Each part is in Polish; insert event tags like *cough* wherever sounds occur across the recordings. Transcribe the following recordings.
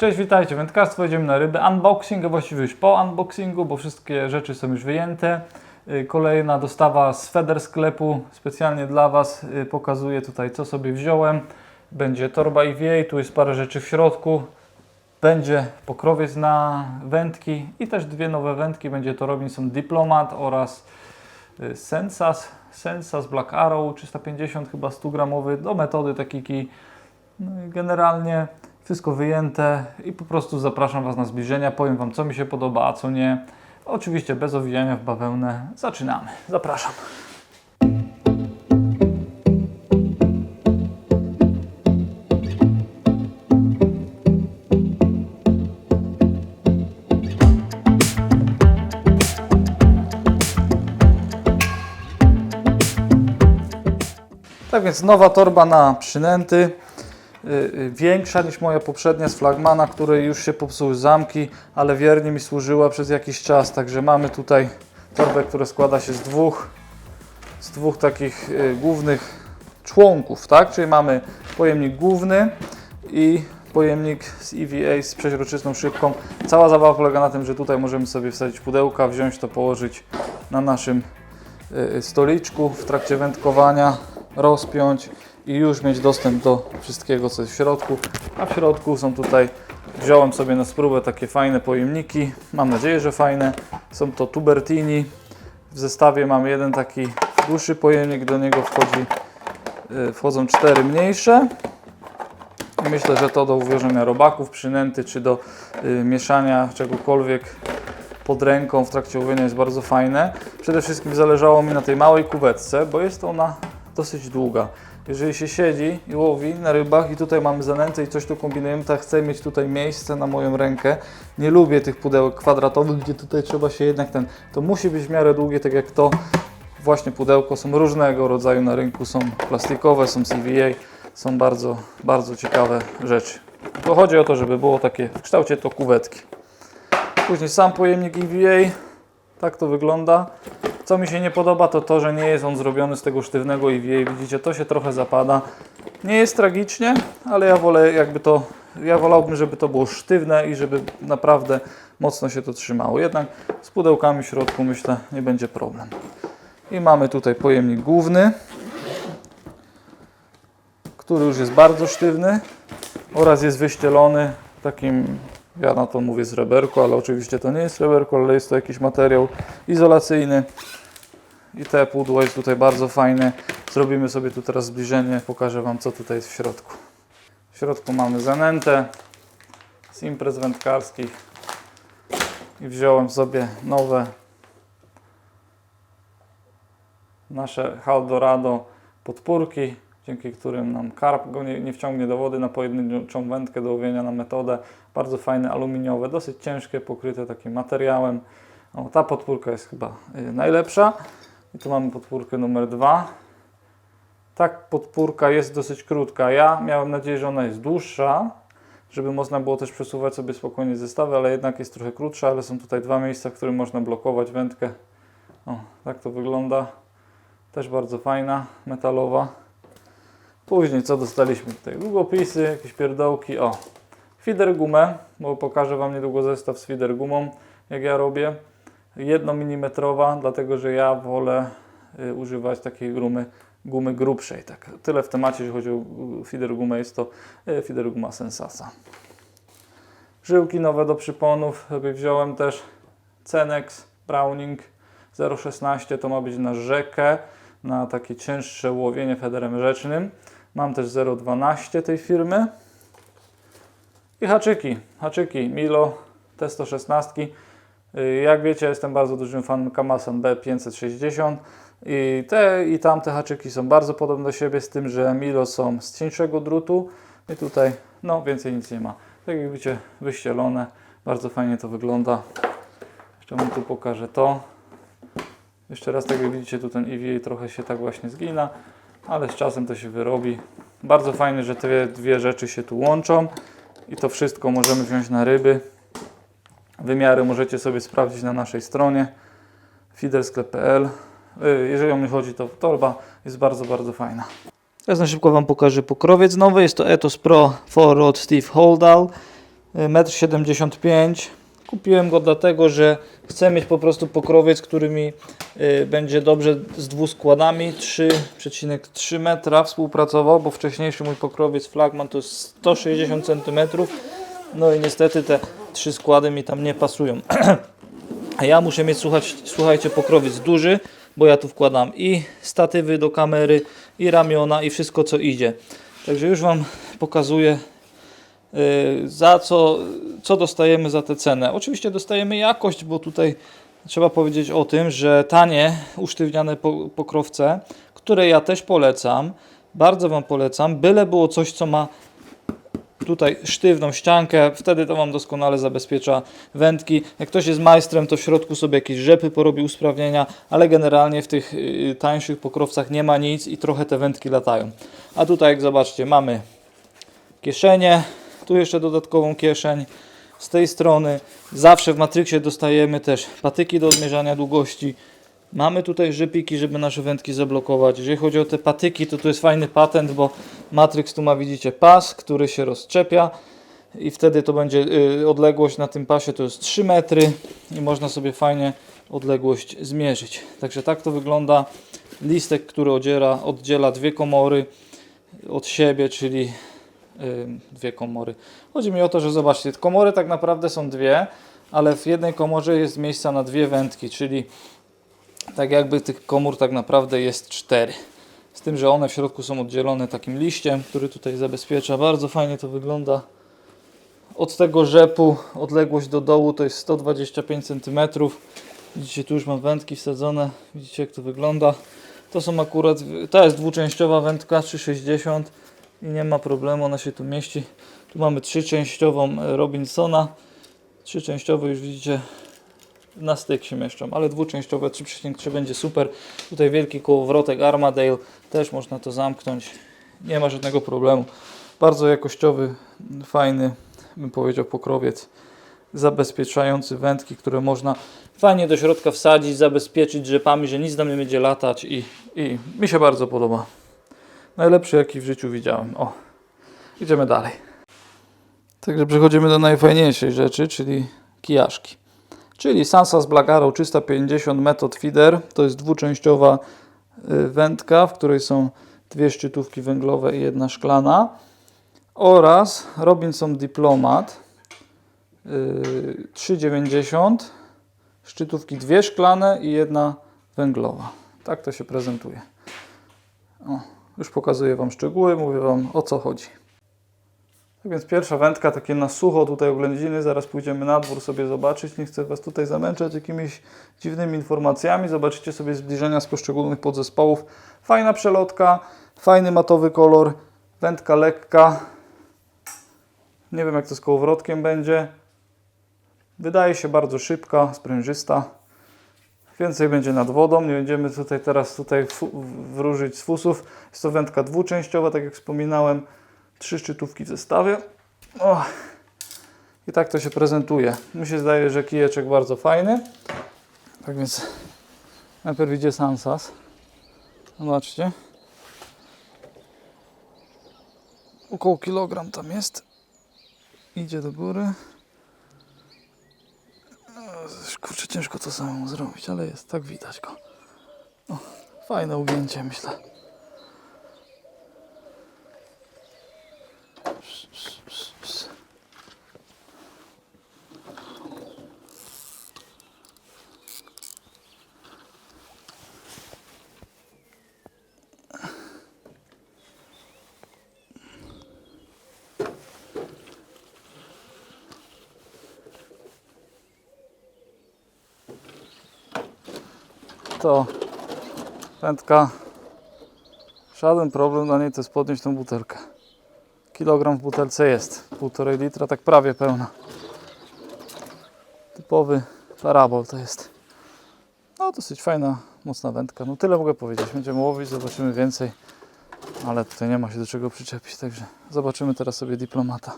Cześć, witajcie, wędkarstwo, idziemy na ryby. Unboxing, a właściwie już po unboxingu, bo wszystkie rzeczy są już wyjęte. Y, Kolejna dostawa z Feder sklepu, specjalnie dla Was. Y, Pokazuję tutaj, co sobie wziąłem. Będzie torba EVA, tu jest parę rzeczy w środku. Będzie pokrowiec na wędki i też dwie nowe wędki. Będzie to Robinson Diplomat oraz y, Sensas. Sensas Black Arrow 350 chyba 100 gramowy do metody taki kij. No i generalnie wszystko wyjęte i po prostu zapraszam Was na zbliżenia. Powiem Wam, co mi się podoba, a co nie. Oczywiście bez owijania w bawełnę. Zaczynamy. Zapraszam. Tak więc nowa torba na przynęty. Y, y, Większa niż moja poprzednia z flagmana, której już się popsuły zamki, ale wiernie mi służyła przez jakiś czas. Także mamy tutaj torbę, która składa się z dwóch, z dwóch takich y, głównych członków, tak? Czyli mamy pojemnik główny i pojemnik z EVA z przeźroczystą szybką. Cała zabawa polega na tym, że tutaj możemy sobie wsadzić pudełka, wziąć to, położyć na naszym stoliczku w trakcie wędkowania, rozpiąć i już mieć dostęp do wszystkiego, co jest w środku. A w środku są tutaj, wziąłem sobie na spróbę takie fajne pojemniki. Mam nadzieję, że fajne. Są to Tubertini. W zestawie mamy jeden taki dłuższy pojemnik, do niego wchodzi, y, wchodzą cztery mniejsze. Myślę, że to do ułożenia robaków, przynęty, czy do y, mieszania czegokolwiek pod ręką w trakcie łowienia jest bardzo fajne. Przede wszystkim zależało mi na tej małej kuwetce, bo jest ona dosyć długa. Jeżeli się siedzi i łowi na rybach i tutaj mamy zanętę i coś tu kombinujemy, to chcę mieć tutaj miejsce na moją rękę. Nie lubię tych pudełek kwadratowych, gdzie tutaj trzeba się jednak ten... To musi być w miarę długie, tak jak to właśnie pudełko. Są różnego rodzaju na rynku, są plastikowe, są CVA, są bardzo, bardzo ciekawe rzeczy. To chodzi o to, żeby było takie w kształcie to kuwetki. Później sam pojemnik EVA, tak to wygląda. Co mi się nie podoba, to to, że nie jest on zrobiony z tego sztywnego EVA. Widzicie, to się trochę zapada. Nie jest tragicznie, ale ja wolę jakby to, ja wolałbym, żeby to było sztywne i żeby naprawdę mocno się to trzymało. Jednak z pudełkami w środku myślę nie będzie problem. I mamy tutaj pojemnik główny, który już jest bardzo sztywny oraz jest wyścielony takim, ja na to mówię sreberko, ale oczywiście to nie jest sreberko, ale jest to jakiś materiał izolacyjny. I te pudło jest tutaj bardzo fajne. Zrobimy sobie tu teraz zbliżenie, pokażę Wam co tutaj jest w środku. W środku mamy zanętę z imprez wędkarskich i wziąłem sobie nowe nasze Haldorado podpórki, dzięki którym nam karp go nie, nie wciągnie do wody na pojedynczą wędkę do łowienia na metodę. Bardzo fajne, aluminiowe, dosyć ciężkie, pokryte takim materiałem. O, ta podpórka jest chyba y, najlepsza. I tu mamy podpórkę numer dwa. Tak, podpórka jest dosyć krótka. Ja miałem nadzieję, że ona jest dłuższa, żeby można było też przesuwać sobie spokojnie zestawy, ale jednak jest trochę krótsza, ale są tutaj dwa miejsca, w których można blokować wędkę. O, tak to wygląda. Też bardzo fajna, metalowa. Później co dostaliśmy tutaj? Długopisy, jakieś pierdołki. O, feeder gumę, bo pokażę Wam niedługo zestaw z feeder gumą, jak ja robię. 1 mm, dlatego że ja wolę y, używać takiej gumy, gumy grubszej. Tak. Tyle w temacie, jeśli chodzi o y, feeder gumę, jest to y, feeder guma Sensasa. Żyłki nowe do przyponów wziąłem też Cenex Browning 0,16 to ma być na rzekę, na takie cięższe łowienie federem rzecznym. Mam też 0,12 tej firmy. I haczyki, haczyki Milo T116. Y, Jak wiecie, jestem bardzo dużym fanem Kamasan B560 i te i tamte haczyki są bardzo podobne do siebie, z tym, że Milo są z cieńszego drutu i tutaj no więcej nic nie ma. Tak jak widzicie, wyścielone, bardzo fajnie to wygląda. Jeszcze Wam tu pokażę to. Jeszcze raz, tak jak widzicie, tu ten EVA trochę się tak właśnie zgina, ale z czasem to się wyrobi. Bardzo fajne, że te dwie rzeczy się tu łączą i to wszystko możemy wziąć na ryby. Wymiary możecie sobie sprawdzić na naszej stronie fidersklep.pl. Y, Jeżeli o mnie chodzi, to torba jest bardzo, bardzo fajna. Teraz na szybko Wam pokażę pokrowiec nowy. Jest to Ethos Pro 4 Rod Steve Holdall. 1,75 m. Kupiłem go dlatego, że chcę mieć po prostu pokrowiec, który mi y, będzie dobrze z dwuskładami 3,3 metra współpracował, bo wcześniejszy mój pokrowiec flagman to jest 160 cm. No i niestety te trzy składy mi tam nie pasują. *clears throat* A ja muszę mieć, słuchać, słuchajcie, pokrowiec duży, bo ja tu wkładam i statywy do kamery, i ramiona, i wszystko co idzie. Także już Wam pokazuję, yy, za co, co dostajemy za tę cenę. Oczywiście dostajemy jakość, bo tutaj trzeba powiedzieć o tym, że tanie, usztywniane po- pokrowce, które ja też polecam, bardzo Wam polecam, byle było coś, co ma tutaj sztywną ściankę, wtedy to Wam doskonale zabezpiecza wędki. Jak ktoś jest majstrem, to w środku sobie jakieś rzepy porobi usprawnienia, ale generalnie w tych y, tańszych pokrowcach nie ma nic i trochę te wędki latają. A tutaj jak zobaczcie, mamy kieszenie, tu jeszcze dodatkową kieszeń. Z tej strony zawsze w Matrixie dostajemy też patyki do odmierzania długości. Mamy tutaj rzepiki, żeby nasze wędki zablokować. Jeżeli chodzi o te patyki, to tu jest fajny patent, bo Matrix tu ma, widzicie, pas, który się rozczepia i wtedy to będzie y, odległość na tym pasie to jest 3 metry i można sobie fajnie odległość zmierzyć. Także tak to wygląda. Listek, który oddziela, oddziela dwie komory od siebie, czyli ym, dwie komory. Chodzi mi o to, że zobaczcie, komory tak naprawdę są dwie, ale w jednej komorze jest miejsca na dwie wędki, czyli tak jakby tych komór tak naprawdę jest cztery. Z tym, że one w środku są oddzielone takim liściem, który tutaj zabezpiecza. Bardzo fajnie to wygląda. Od tego rzepu odległość do dołu to jest 125 cm. Widzicie, tu już mam wędki wsadzone. Widzicie, jak to wygląda. To są akurat, to jest dwuczęściowa wędka 360 i nie ma problemu, ona się tu mieści. Tu mamy trzyczęściową e, Robinsona. Trzyczęściowy już widzicie na styk się mieszczą, ale dwuczęściowe 3.3 będzie super. Tutaj wielki kołowrotek Armadale, też można to zamknąć, nie ma żadnego problemu. Bardzo jakościowy, fajny, bym powiedział, pokrowiec zabezpieczający wędki, które można fajnie do środka wsadzić, zabezpieczyć rzepami, że nic nam nie będzie latać i, i mi się bardzo podoba. Najlepszy jaki w życiu widziałem. O, idziemy dalej. Także przechodzimy do najfajniejszej rzeczy, czyli kijaszki. Czyli Sansas Black Arrow 350 Method Feeder. To jest dwuczęściowa y, wędka, w której są dwie szczytówki węglowe i jedna szklana. Oraz Robinson Diplomat y, 390. Szczytówki dwie szklane i jedna węglowa. Tak to się prezentuje. O, już pokazuję Wam szczegóły, mówię Wam o co chodzi. Tak więc pierwsza wędka, takie na sucho tutaj oględziny, zaraz pójdziemy na dwór sobie zobaczyć. Nie chcę Was tutaj zamęczać jakimiś dziwnymi informacjami. Zobaczycie sobie zbliżenia z poszczególnych podzespołów. Fajna przelotka, fajny matowy kolor, wędka lekka. Nie wiem jak to z kołowrotkiem będzie. Wydaje się bardzo szybka, sprężysta. Więcej będzie nad wodą, nie będziemy tutaj teraz tutaj wróżyć z fusów. Jest to wędka dwuczęściowa, tak jak wspominałem trzy szczytówki w zestawie. O. I tak to się prezentuje. Mi się zdaje, że kijeczek bardzo fajny. Tak więc najpierw idzie Sansas. Zobaczcie. Około kilogram tam jest. Idzie do góry. Kurczę, ciężko to samemu zrobić, ale jest, tak widać go. O, fajne ugięcie, myślę. To wędka. Żaden problem dla niej to jest podnieść tą butelkę. Kilogram w butelce jest, półtorej litra, tak prawie pełna. Typowy parabol to jest. No dosyć fajna, mocna wędka. No tyle mogę powiedzieć. Będziemy łowić, zobaczymy więcej. Ale tutaj nie ma się do czego przyczepić, także zobaczymy teraz sobie diplomata.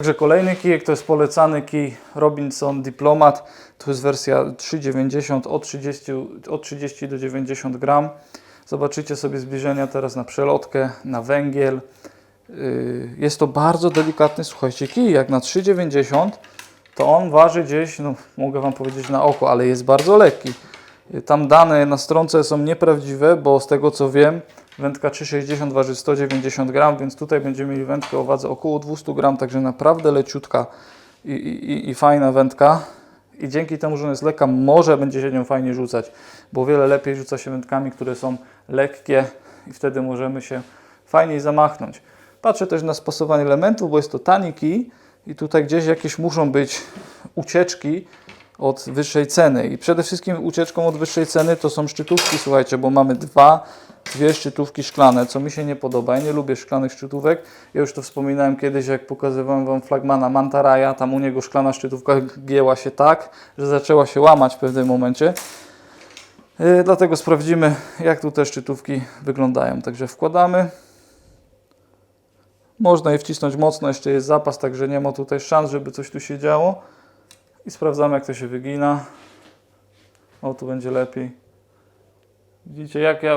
Także kolejny kijek to jest polecany kij Robinson Diplomat. To jest wersja 390 od 30, od 30 do 90 gram. Zobaczycie sobie zbliżenia teraz na przelotkę, na węgiel. Yy, Jest to bardzo delikatny, słuchajcie, kij. Jak na 3,90 to on waży gdzieś, no mogę Wam powiedzieć na oko, ale jest bardzo lekki. Yy, Tam dane na stronce są nieprawdziwe, bo z tego co wiem, wędka 360 waży 190 gram, więc tutaj będziemy mieli wędkę o wadze około 200 gram, także naprawdę leciutka i, i, i fajna wędka. I dzięki temu, że ona jest lekka, może będzie się nią fajnie rzucać, bo wiele lepiej rzuca się wędkami, które są lekkie i wtedy możemy się fajniej zamachnąć. Patrzę też na spasowanie elementów, bo jest to tani kij i tutaj gdzieś jakieś muszą być ucieczki od wyższej ceny. I przede wszystkim ucieczką od wyższej ceny to są szczytówki, słuchajcie, bo mamy dwa, dwie szczytówki szklane, co mi się nie podoba. Ja nie lubię szklanych szczytówek. Ja już to wspominałem kiedyś, jak pokazywałem Wam flagmana Mantaraja. Tam u niego szklana szczytówka gięła się tak, że zaczęła się łamać w pewnym momencie. Yy, dlatego sprawdzimy, jak tu te szczytówki wyglądają. Także wkładamy. Można je wcisnąć mocno, jeszcze jest zapas, także nie ma tutaj szans, żeby coś tu się działo. I sprawdzamy, jak to się wygina. O, tu będzie lepiej. Widzicie, jak ja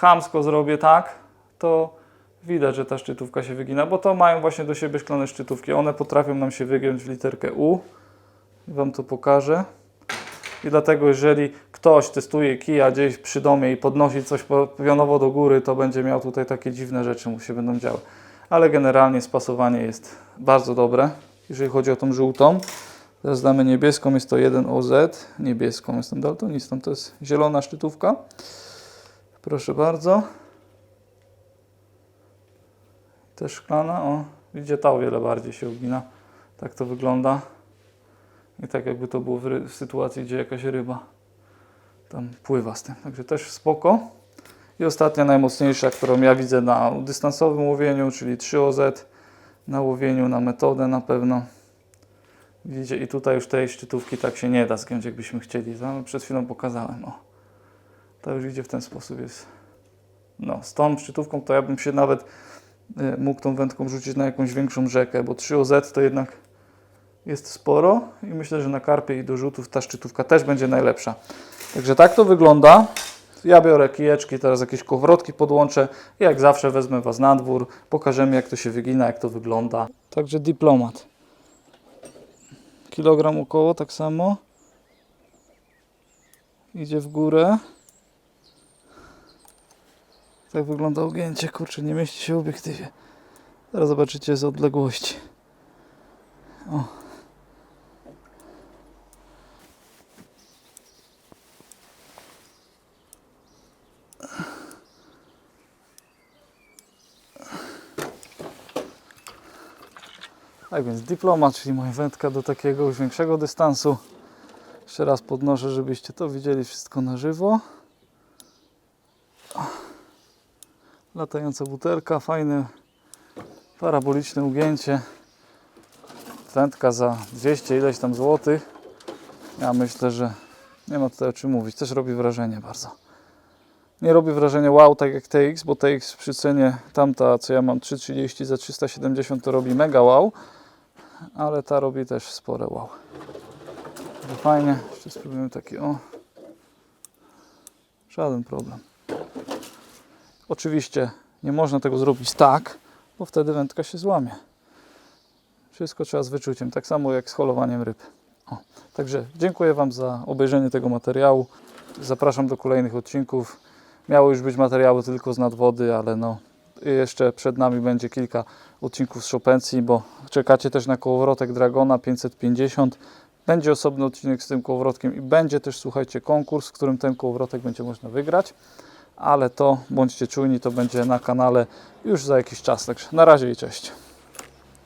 chamsko zrobię tak, to widać, że ta szczytówka się wygina, bo to mają właśnie do siebie szklane szczytówki. One potrafią nam się wygiąć w literkę U. Wam to pokażę. I dlatego, jeżeli ktoś testuje kija gdzieś przy domie i podnosi coś pionowo do góry, to będzie miał tutaj takie dziwne rzeczy, mu się będą działy. Ale generalnie spasowanie jest bardzo dobre, jeżeli chodzi o tą żółtą. Teraz damy niebieską, jest to 1 OZ. Niebieską, jestem daltonistą, to jest zielona szczytówka. Proszę bardzo. Też szklana, o. Widzicie, ta o wiele bardziej się ugina. Tak to wygląda. I tak jakby to było w, w sytuacji, gdzie jakaś ryba tam pływa z tym. Także też spoko. I ostatnia, najmocniejsza, którą ja widzę na dystansowym łowieniu, czyli 3 OZ. Na łowieniu, na metodę na pewno. Widzicie, i tutaj już tej szczytówki tak się nie da zgiąć, jakbyśmy chcieli. To przed chwilą pokazałem. O. To już idzie w ten sposób. Jest. No, z tą szczytówką to ja bym się nawet y, mógł tą wędką rzucić na jakąś większą rzekę, bo 3 OZ to jednak jest sporo i myślę, że na karpie i do rzutów ta szczytówka też będzie najlepsza. Także tak to wygląda. Ja biorę kijeczki, teraz jakieś kowrotki podłączę i jak zawsze wezmę Was na dwór, pokażemy jak to się wygina, jak to wygląda. Także dyplomat. Kilogram około, tak samo. Idzie w górę. Tak wygląda ugięcie, kurczę, nie mieści się w obiektywie. Teraz zobaczycie z odległości. O. Tak więc dyplomat, czyli moja wędka do takiego już większego dystansu. Jeszcze raz podnoszę, żebyście to widzieli wszystko na żywo. Latająca butelka, fajne paraboliczne ugięcie. Wędka za 200 ileś tam złotych. Ja myślę, że nie ma tutaj o czym mówić. Też robi wrażenie bardzo. Nie robi wrażenia wow, tak jak TX, bo TX przy cenie tamta, co ja mam 330 za 370 to robi mega wow, ale ta robi też spore wow. Także fajnie, jeszcze spróbujemy taki o. Żaden problem. Oczywiście nie można tego zrobić tak, bo wtedy wędka się złamie. Wszystko trzeba z wyczuciem, tak samo jak z holowaniem ryb. O, także dziękuję Wam za obejrzenie tego materiału. Zapraszam do kolejnych odcinków. Miało już być materiały tylko z nadwody, ale no jeszcze przed nami będzie kilka odcinków z Chopincji, bo czekacie też na kołowrotek Dragona 550. Będzie osobny odcinek z tym kołowrotkiem i będzie też, słuchajcie, konkurs, w którym ten kołowrotek będzie można wygrać. Ale to bądźcie czujni, to będzie na kanale już za jakiś czas. Także na razie i cześć.